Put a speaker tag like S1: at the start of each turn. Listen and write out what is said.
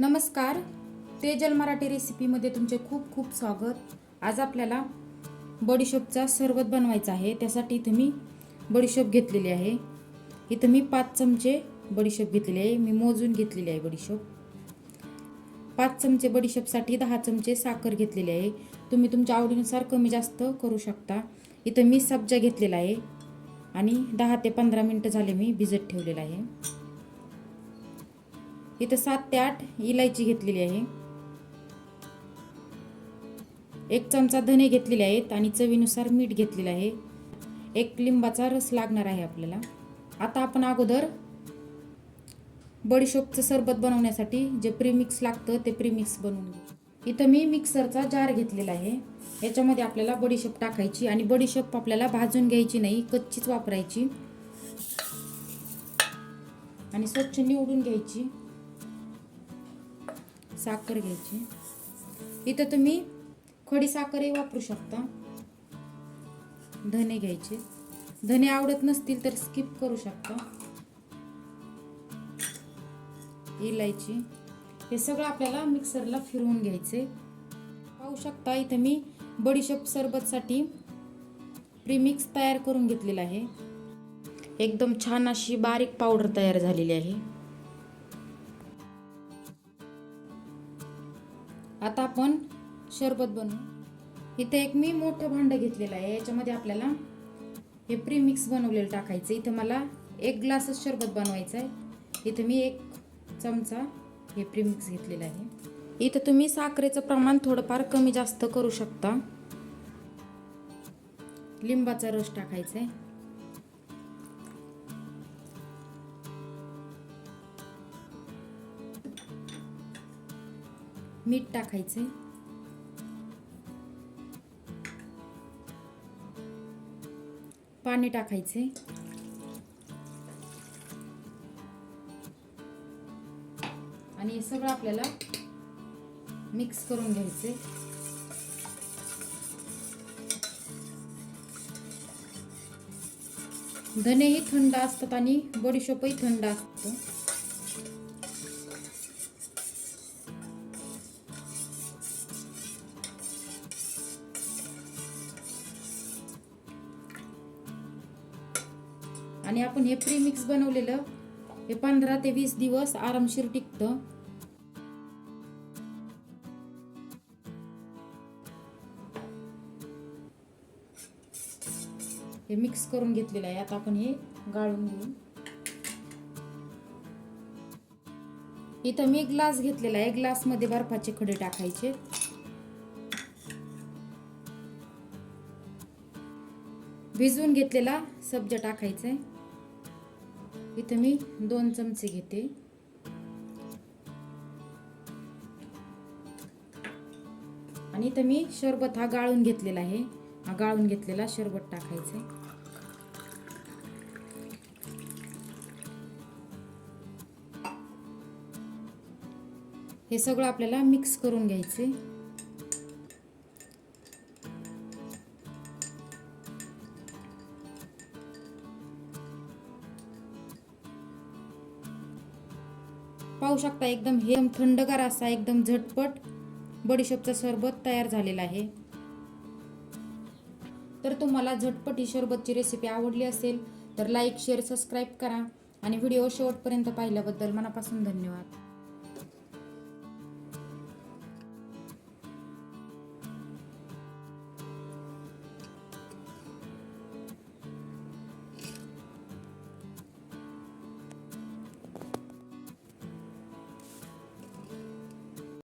S1: नमस्कार. तेजल मराठी रेसिपीमध्ये तुमचे खूप खूप स्वागत. आज आपल्याला बडीशोपचा सरबत बनवायचा आहे. त्यासाठी इथं मी बडीशोप घेतलेली आहे. इथं मी पाच चमचे बडीशोप घेतलेली आहे. मी मोजून घेतलेली आहे बडीशोप पाच चमचे बडीशोपसाठी दहा चमचे साखर घेतलेली आहे. तुम्ही तुमच्या आवडीनुसार कमी जास्त करू शकता. इथं मी सब्जा घेतलेला आहे. आणि दहा ते पंधरा मिनटं झाले मी भिजत ठेवलेला आहे. इथं सात ते आठ इलायची घेतलेली आहे. एक चमचा धने घेतलेले आहेत आणि चवीनुसार मीठ घेतलेलं आहे. एक लिंबाचा रस लागणार आहे आपल्याला. आता आपण अगोदर बडीशोपचं सरबत बनवण्यासाठी जे प्रीमिक्स लागतं ते प्रीमिक्स बनवून घेऊ. इथं मी मिक्सरचा जार घेतलेला आहे. याच्यामध्ये आपल्याला बडीशोप टाकायची आणि बडीशोप आपल्याला भाजून घ्यायची नाही कच्चीच वापरायची. आणि स्वच्छ निवडून घ्यायची. साखर घ्यायची. इथं तुम्ही खडी साखरही वापरू शकता. धने घ्यायचे. धने आवडत नसतील तर स्किप करू शकता. इलायची. हे सगळं आपल्याला मिक्सरला फिरवून घ्यायचे. पाहू शकता इथं मी बडीशेप सरबतसाठी प्रीमिक्स तयार करून घेतलेला आहे. एकदम छान अशी बारीक पावडर तयार झालेली आहे. आता आपण शरबत बनवू. इथे एक मी मोठं भांडं घेतलेलं आहे. याच्यामध्ये आपल्याला हे प्रीमिक्स बनवलेलं टाकायचं. इथं मला एक ग्लासच शरबत बनवायचं आहे. इथं मी एक चमचा हे प्रीमिक्स घेतलेलं आहे. इथं तुम्ही साखरेचं प्रमाण थोडंफार कमी जास्त करू शकता. लिंबाचा रस टाकायचा आहे. मीठ टाकायचे. पाणी टाकायचे. आणि हे सगळं आपल्याला मिक्स करून घ्यायचे. धनेही थंड असतात आणि बडीशोपही थंड असतो. आणि आपण हे प्रीमिक्स बनवलेलं हे पंधरा ते वीस दिवस आरामशीर टिकतं. हे मिक्स करून घेतलेलं आहे. आता आपण हे गाळून घेऊ. इथं मी ग्लास घेतलेला आहे. ग्लासमध्ये बर्फाचे खडे टाकायचे. भिजवून घेतलेला सब्जा टाकायचा आहे. इथं मी दोन चमचे घेते. आणि इथं मी शरबत हा गाळून घेतलेला आहे. हा गाळून घेतलेला शरबत टाकायचा आहे. हे सगळं आपल्याला मिक्स करून घ्यायचे पाहू शकता एकदम हे थंडगार असा एकदम झटपट बडीशेपचा सरबत तयार झालेला आहे. तर तुम्हाला झटपट ही सरबतची रेसिपी आवडली असेल तर लाईक शेअर सबस्क्राईब करा आणि व्हिडिओ शेवटपर्यंत पाहिल्याबद्दल मनापासून धन्यवाद.